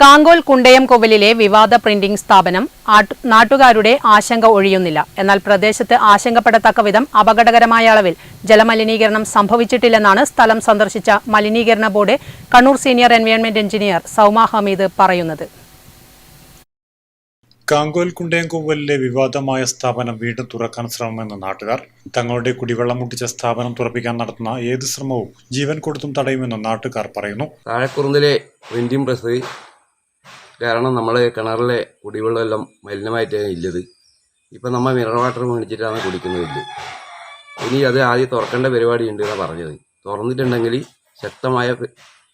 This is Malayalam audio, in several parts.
കാങ്കോൽ കുണ്ടയം കൊവലിലെ വിവാദ പ്രിന്റിംഗ് സ്ഥാപനം നാട്ടുകാരുടെ ആശങ്ക ഒഴിയുന്നില്ല. എന്നാൽ പ്രദേശത്ത് ആശങ്കപ്പെടത്തക്ക വിധം അപകടകരമായ അളവിൽ ജലമലിനീകരണം സംഭവിച്ചിട്ടില്ലെന്നാണ് സ്ഥലം സന്ദർശിച്ച മലിനീകരണ board Kannur senior environment engineer Souma Hameed പറയുന്നത്. കാങ്കോൽ കുണ്ടയംകൊവ്വലിലെ വിവാദമായ സ്ഥാപനം വീണ്ടും തുറക്കാൻ ശ്രമമെന്ന് നാട്ടുകാർ തങ്ങളുടെ കുടിവെള്ളം മുട്ടിച്ച സ്ഥാപനം തുറപ്പിക്കാൻ നടത്തുന്ന ഏത് ശ്രമവും ജീവൻ കൊടുത്തും തടയുമെന്ന് നാട്ടുകാർ പറയുന്നു. താഴെക്കുറുന്നിലെ പ്രിന്റിംഗ് പ്രസ് കാരണം നമ്മളെ കിണറിലെ കുടിവെള്ളമെല്ലാം മലിനമായിട്ടാണ് ഇല്ലത്. ഇപ്പം നമ്മൾ മിനറൽ വാട്ടർ മേടിച്ചിട്ടാണ് കുടിക്കുന്നതില്ല. ഇനി അത് ആദ്യം തുറക്കേണ്ട പരിപാടിയുണ്ട് എന്നാണ് പറഞ്ഞത്. തുറന്നിട്ടുണ്ടെങ്കിൽ ശക്തമായ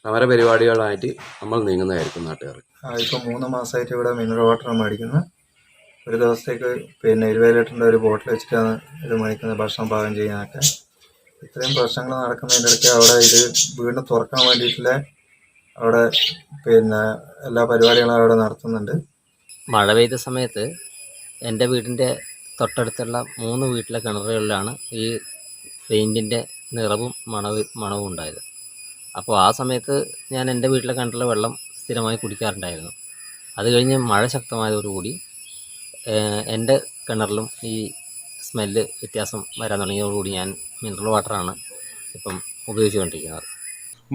സമര പരിപാടികളായിട്ട് നമ്മൾ നീങ്ങുന്നതായിരിക്കും നാട്ടുകാർ ഇപ്പോൾ മൂന്ന് മാസമായിട്ട് ഇവിടെ മിനറൽ വാട്ടർ മേടിക്കുന്നത്. ഒരു ദിവസത്തേക്ക് പിന്നെ ഇരുപത് ലിറ്ററിന്റെ ഒരു ബോട്ടിൽ വെച്ചിട്ടാണ് ഇത് മേടിക്കുന്നത് ഭക്ഷണം പാകം ചെയ്യാനൊക്കെ. ഇത്രയും പ്രശ്നങ്ങൾ നടക്കുന്നതിന്റെ ഇടയ്ക്ക് അവിടെ ഇത് വീണ്ടും തുറക്കാൻ വേണ്ടിയിട്ടുള്ള അവിടെ പിന്നെ എല്ലാ പരിപാടികളും അവിടെ നടത്തുന്നുണ്ട്. മഴ പെയ്ത സമയത്ത് എന്റെ വീടിന്റെ തൊട്ടടുത്തുള്ള മൂന്ന് വീട്ടിലെ കിണറുകളിലാണ് ഈ പെയിന്റിന്റെ നിറവും മണവ് മണവും ഉണ്ടായത്. അപ്പോൾ ആ സമയത്ത് ഞാൻ എന്റെ വീട്ടിലെ കിണറിലെ വെള്ളം സ്ഥിരമായി കുടിക്കാറുണ്ടായിരുന്നു. അത് കഴിഞ്ഞ് മഴ ശക്തമായതോടുകൂടി എന്റെ കിണറിലും ഈ സ്മെല്ല് വ്യത്യാസം വരാൻ തുടങ്ങിയതോടുകൂടി ഞാൻ മിനറൽ വാട്ടറാണ് ഇപ്പം ഉപയോഗിച്ചുകൊണ്ടിരിക്കുന്നത്.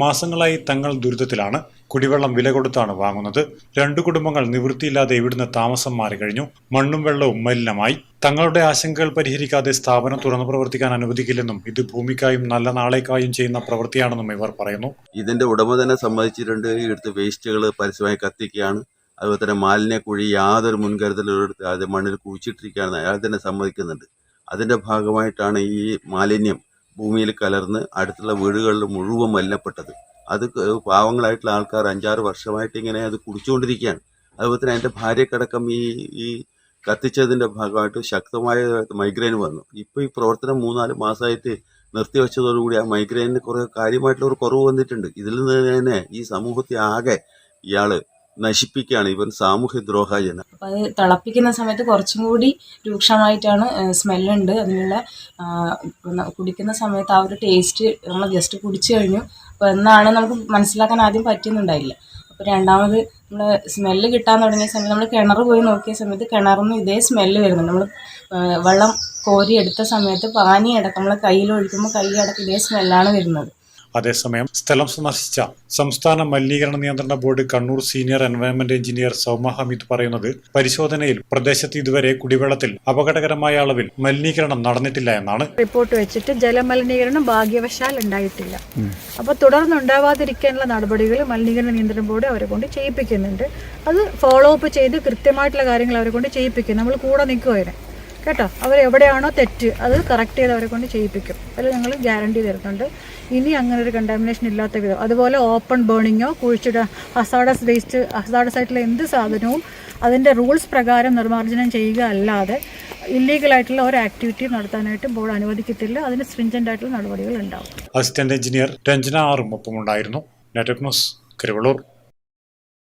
മാസങ്ങളായി തങ്ങൾ ദുരിതത്തിലാണ്. കുടിവെള്ളം വില കൊടുത്താണ് വാങ്ങുന്നത്. രണ്ടു കുടുംബങ്ങൾ നിവൃത്തിയില്ലാതെ ഇവിടുന്ന് താമസം മാറിക്കഴിഞ്ഞു മണ്ണും വെള്ളവും മലിനമായി. തങ്ങളുടെ ആശങ്കകൾ പരിഹരിക്കാതെ സ്ഥാപനം തുറന്നു പ്രവർത്തിക്കാൻ അനുവദിക്കില്ലെന്നും ഇത് ഭൂമിക്കായും നല്ല നാളേക്കായും ചെയ്യുന്ന പ്രവൃത്തിയാണെന്നും ഇവർ പറയുന്നു. ഇതിന്റെ ഉടമ തന്നെ സമ്മതിച്ചിട്ടുണ്ട്. ഇവിടുത്തെ വേസ്റ്റുകൾ പരസ്യമായി കത്തിക്കുകയാണ്. അതുപോലെ തന്നെ മാലിന്യ കുഴി യാതൊരു മുൻകരുതലും മണ്ണിൽ കുഴിച്ചിട്ടിരിക്കുകയാണെന്ന് അയാൾ തന്നെ സമ്മതിക്കുന്നുണ്ട്. അതിന്റെ ഭാഗമായിട്ടാണ് ഈ മാലിന്യം ഭൂമിയിൽ കലർന്ന് അടുത്തുള്ള വീടുകളിൽ മുഴുവൻ മലിനപ്പെട്ടത്. അത് പാവങ്ങളായിട്ടുള്ള ആൾക്കാർ അഞ്ചാറ് വർഷമായിട്ട് ഇങ്ങനെ അത് കുടിച്ചുകൊണ്ടിരിക്കുകയാണ്. അതുപോലെ തന്നെ എന്റെ ഭാര്യക്കടക്കം ഈ ഈ കത്തിച്ചതിന്റെ ഭാഗമായിട്ട് ശക്തമായ മൈഗ്രെയിൻ വന്നു. ഇപ്പോൾ ഈ പ്രവർത്തനം മൂന്നാൽ മാസമായിട്ട് നിർത്തിവെച്ചതോടുകൂടി ആ മൈഗ്രെയിനിന് കുറെ കാര്യമായിട്ടുള്ള ഒരു കുറവ് വന്നിട്ടുണ്ട്. ഇതിൽ നിന്ന് തന്നെ ഈ സമൂഹത്തെ ആകെ ഇയാൾ നശിപ്പിക്കുകയാണ് ഇവൻ സാമൂഹ്യ ദ്രോഹജന അപ്പോൾ അത് തിളപ്പിക്കുന്ന സമയത്ത് കുറച്ചും കൂടി രൂക്ഷമായിട്ടാണ് സ്മെല്ലുണ്ട്. അതിനുള്ള കുടിക്കുന്ന സമയത്ത് ആ ഒരു ടേസ്റ്റ് നമ്മൾ ജസ്റ്റ് കുടിച്ചു കഴിഞ്ഞു. അപ്പോൾ എന്നാണ് നമുക്ക് മനസ്സിലാക്കാൻ ആദ്യം പറ്റുന്നുണ്ടായില്ല. അപ്പോൾ രണ്ടാമത് നമ്മൾ സ്മെല്ല് കിട്ടാൻ തുടങ്ങിയ സമയത്ത് നമ്മൾ കിണർ പോയി നോക്കിയ സമയത്ത് കിണറിൽ ഇതേ സ്മെല്ല് വരുന്നുണ്ട്. നമ്മൾ വെള്ളം കോരി എടുത്ത സമയത്ത് പാനി അടക്കം നമ്മൾ കയ്യിൽ ഒഴിക്കുമ്പോൾ കൈ അടക്കം ഇതേ സ്മെല്ലാണ് വരുന്നത്. അതേസമയം സ്ഥലം സന്ദർശിച്ച സംസ്ഥാന മലിനീകരണ നിയന്ത്രണ board Kannur senior environment engineer Souma Hameed പറയുന്നത് പരിശോധനയിൽ പ്രദേശത്ത് ഇതുവരെ കുടിവെള്ളത്തിൽ അപകടകരമായ അളവിൽ മലിനീകരണം നടന്നിട്ടില്ല എന്നാണ് റിപ്പോർട്ട് വെച്ചിട്ട് ജലമലിനീകരണം ഭാഗ്യവശാൽ ഉണ്ടായിട്ടില്ല. അപ്പൊ തുടർന്നുണ്ടാവാതിരിക്കാനുള്ള നടപടികൾ മലിനീകരണ നിയന്ത്രണ ബോർഡ് അവരെ കൊണ്ട് ചെയ്യിപ്പിക്കുന്നുണ്ട്. അത് ഫോളോ അപ്പ് ചെയ്ത് കൃത്യമായിട്ടുള്ള കാര്യങ്ങൾ അവരെ കൊണ്ട് ചെയ്യിപ്പിക്കും. നമ്മൾ കൂടെ നിൽക്കുമായിരുന്നു കേട്ടോ? അവർ എവിടെയാണോ തെറ്റ് അത് കറക്റ്റ് ചെയ്ത് അവരെ കൊണ്ട് ചെയ്യിപ്പിക്കും. അതിൽ ഞങ്ങൾ ഗ്യാരണ്ടി തരുന്നുണ്ട്. ഇനി അങ്ങനെ ഒരു കണ്ടാമിനേഷൻ ഇല്ലാത്ത വിധം. അതുപോലെ ഓപ്പൺ ബേണിങ്ങോ കുഴിച്ചിട ഹസാഡസ് വേസ്റ്റ് ഹസാഡസ് ആയിട്ടുള്ള എന്ത് സാധനവും അതിന്റെ റൂൾസ് പ്രകാരം നിർമ്മാർജനം ചെയ്യുക അല്ലാതെ ഇല്ലീഗലായിട്ടുള്ള ഒരു ആക്ടിവിറ്റി നടത്താനായിട്ട് ബോർഡ് അനുവദിക്കത്തില്ല. അതിന് സ്ട്രിഞ്ചന്റ് ആയിട്ടുള്ള നടപടികൾ ഉണ്ടാവും. അസിസ്റ്റന്റ് എഞ്ചിനീയർ രഞ്ജന ആറും ഒപ്പമുണ്ടായിരുന്നു നെറ്റ്വർക്ക് ന്യൂസ് കരുവള്ളൂർ